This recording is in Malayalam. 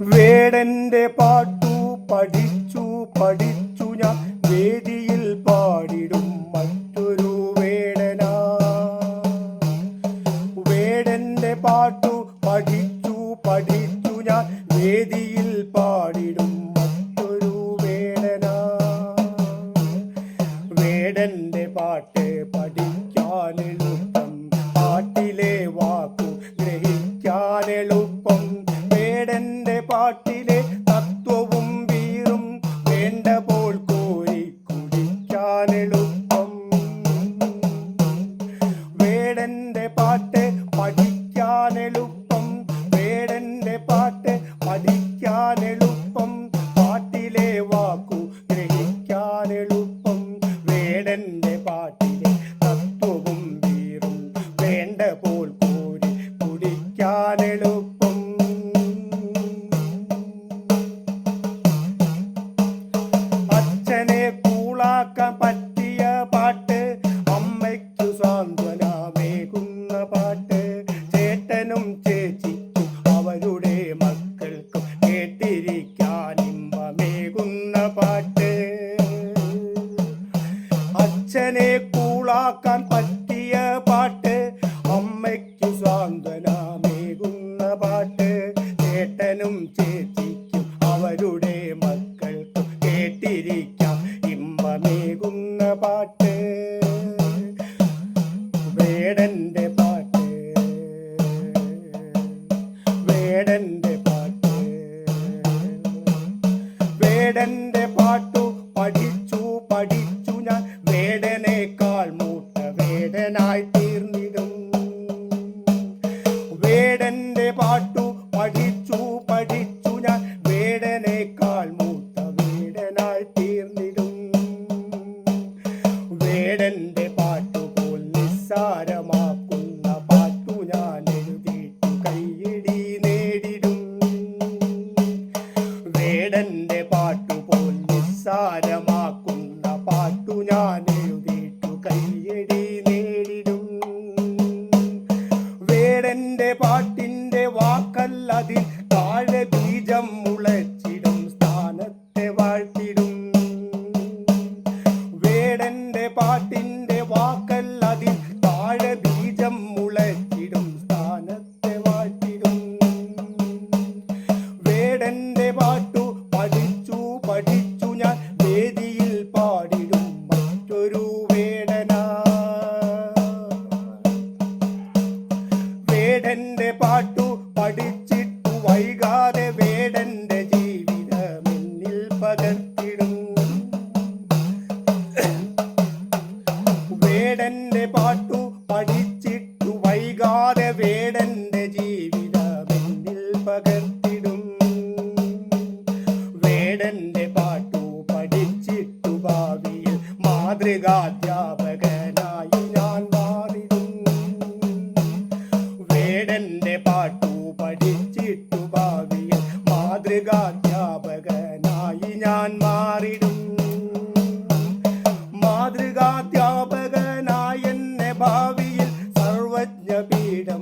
വേടന്റെ പാട്ടു പഠിച്ചു പഠിച്ചു ഞാൻ വേദിയിൽ പാടിടും മറ്റൊരു വേടന. വേടന്റെ പാട്ടു പഠിച്ചു പഠിച്ചു ഞാൻ വേദിയിൽ പാടിടും മറ്റൊരു വേടന. വേടന്റെ പാട്ട് പാട്ടിലെ പാട്ടിലെ തത്വവും വീറും വേണ്ട പോൽ കോരി കുടിക്കാനെളുപ്പം. വേടന്റെ പാട്ട് പഠിക്കാനെളുപ്പം. വേടന്റെ പാട്ട് പഠിക്കാനെളുപ്പം പാട്ടിലെ വേടന്റെ പാട്ടു പഠിച്ചു പഠിച്ചു ഞാൻ. വേടനേക്കാൾ മൂത്ത വേടനായി തീർന്നിടും. വേടന്റെ പാട്ടു പഠിച്ചു പഠിച്ചു ഞാൻ. വേടനേക്കാൾ മൂത്ത വേടനായി തീർന്നിടും. വേടന്റെ പാട്ടു പോൽ നിസ്സാരമാക്കുന്ന പാട്ടു ഞാൻ എഴുതിയിട്ടു കൈയിടി നേടിടും. വേടന്റെ പാട്ടുപോൽ നിസ്സാരമാക്കുന്ന പാട്ടു ഞാൻ എഴുതിയിട്ടു കയ്യടി നേടിടും. വേടന്റെ പാട്ടിന്റെ വാക്കല്ലതിൽ താഴെ ബീജം മുളച്ചിടും സ്ഥാനത്തെ വാഴ്ത്തിടും. വേടന്റെ പാട്ടിന്റെ വാക്കല്ലതിൽ താഴെ ബീജം മുളച്ചിടും സ്ഥാനത്തെ വാഴ്ത്തിടും. വേടന്റെ പാട്ടു പഠിച്ചു പഠിച്ചു വേടന്റെ പാട്ടു പഠിച്ചിട്ടു വൈകാതെ വേടന്റെ ജീവിതം എന്നിൽ പകർത്തിടും വേടന്റെ പാട്ടു പഠിച്ചിട്ടു വൈകാതെ വേടന്റെ ജീവിതം എന്നിൽ പകർത്തിടും വേടന്റെ പാട്ടു പഠിച്ചിട്ടു ഭാവിയിൽ മാതൃകാധ്യാപകനായി അവൻ മാറിടും. മാതൃകാധ്യാപകനായ ഭാവിയിൽ സർവജ്ഞ പീഠം